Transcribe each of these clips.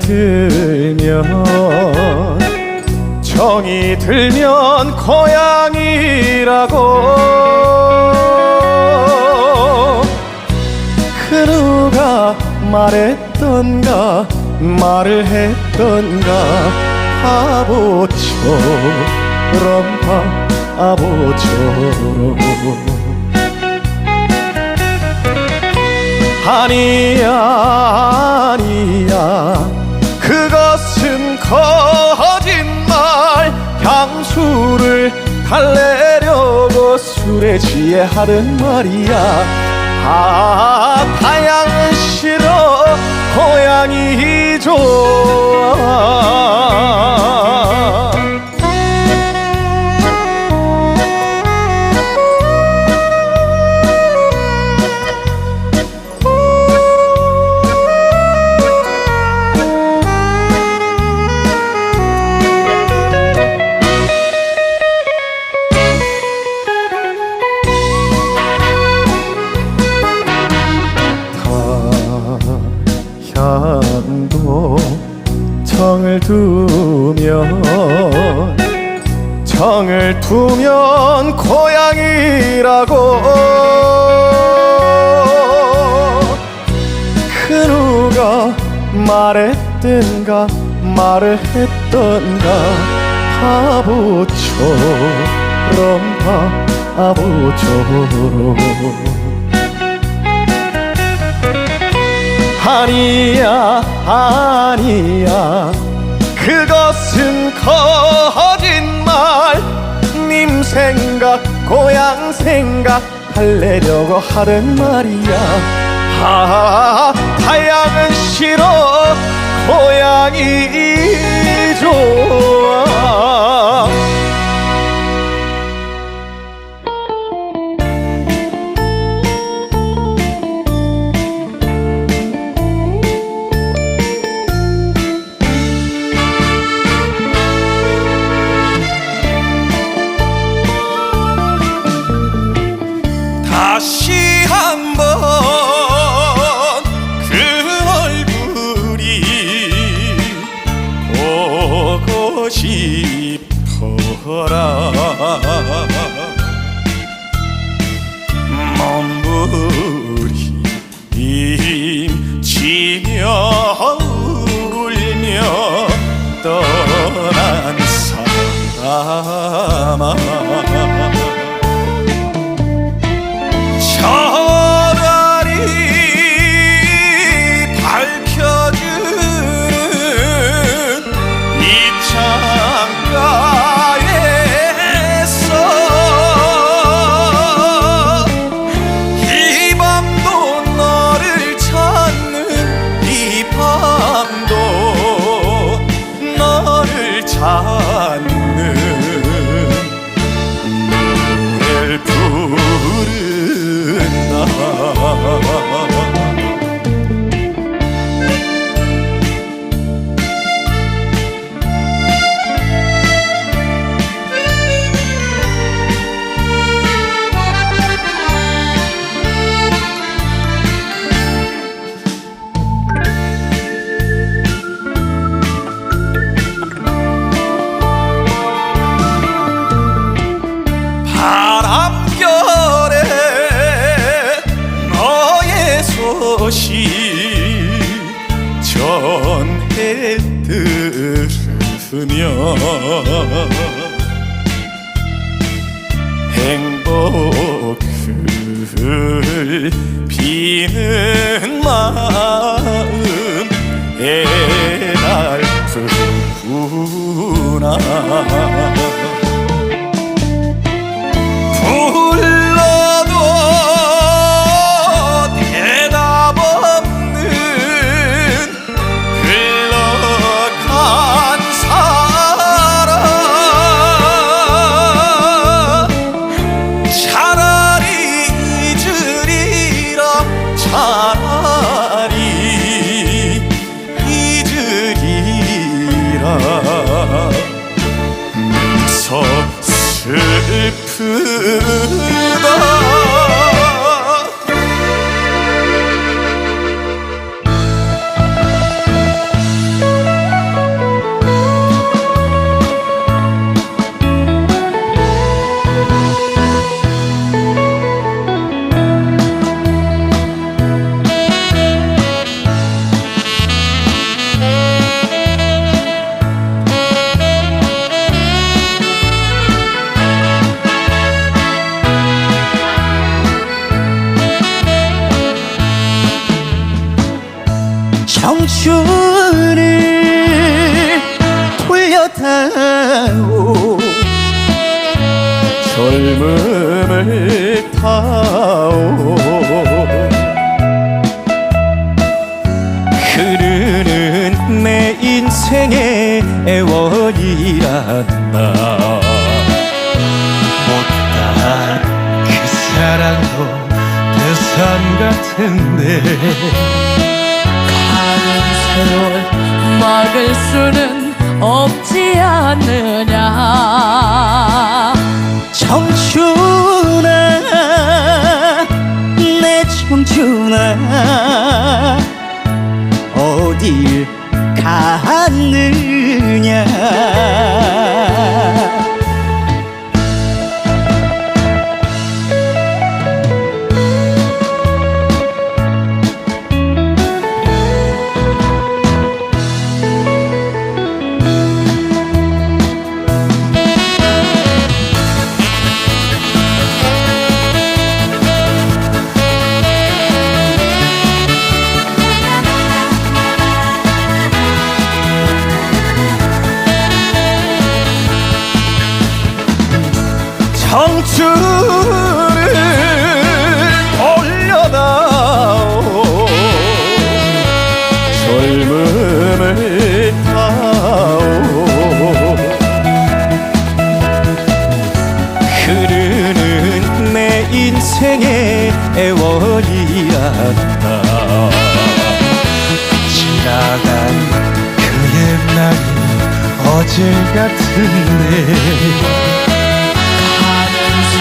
들면 정이 들면 고향이라고. 그 누가 말했던가 말을 했던가 바보처럼 바보처럼 아니야 아니야. 그것은 거짓말. 향수를 달래려고 술에 취해 하는 말이야. 아 타양은 싫어 고향이 좋아 정을 두면 고향이라고. 그 누가 말했든가 말을 했던가. 바보처럼 바보처럼 아니야 아니야. 그것은 거짓말. 님 생각 고향 생각 달래려고 하는 말이야. 아 타양은 싫어. 고향이 좋아 몸부림치며 울며 떠난 사람아 비는 마음 애달프구나 Ooh. 젊음을 타오. 흐르는 내 인생의 애월이란다. 못다한 그 사랑도 대산 같은데. 가는 세월 막을 수는 없지 않느냐 청춘아 내 청춘아 어딜 갔느냐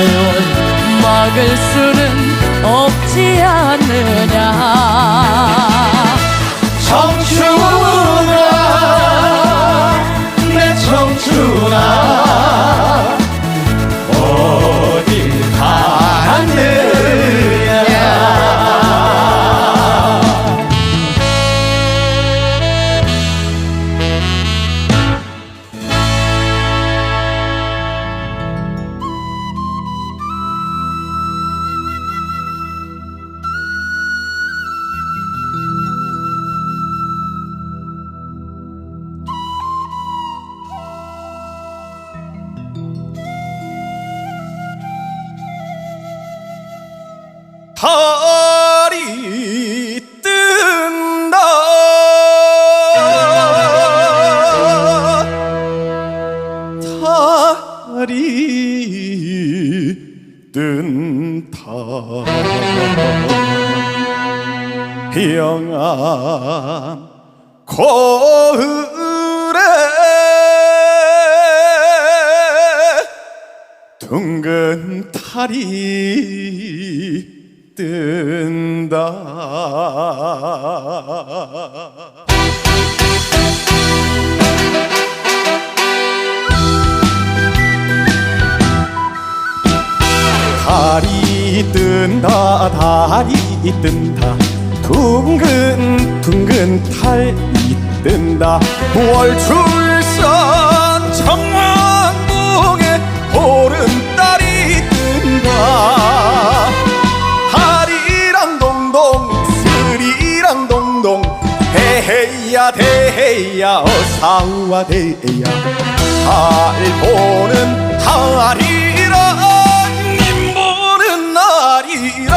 세월 막을 수는 없지 않느냐. 청춘 달이 뜬다. 달이 뜬다. 영암 거울에 둥근 달이 뜬다. 달이 뜬다 달이 뜬다. 둥근 둥근 달이 뜬다. 월출 대헤야 어사우와 대야. 달 보는 달이라 님 보는 날이라.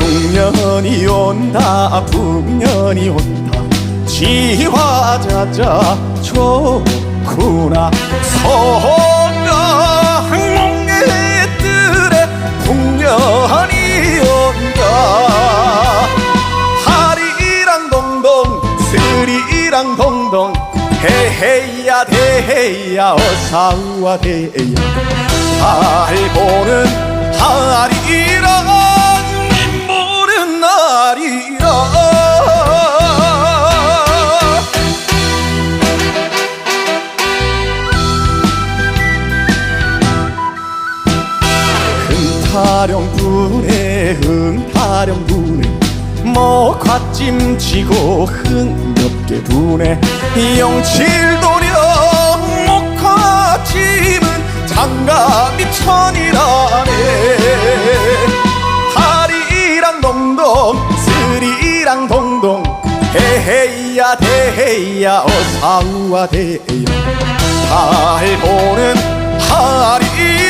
풍년이 온다 풍년이 온다. 지화자자 좋구나. 성강몽의 뜰에 풍년이 스리랑 동동 헤헤야 대헤야 어사우와 대야. 달 보는 하리라 님 보는 날이라 흥타령 분에 흥타령 분에 목화찜 지고 흥겹 게 분에 영칠도령 목화찜은 장갑이 천이라네. 하리랑 동동 스리랑 동동 헤헤야 사우와 대야 어 사우와 대야. 달 보는 하리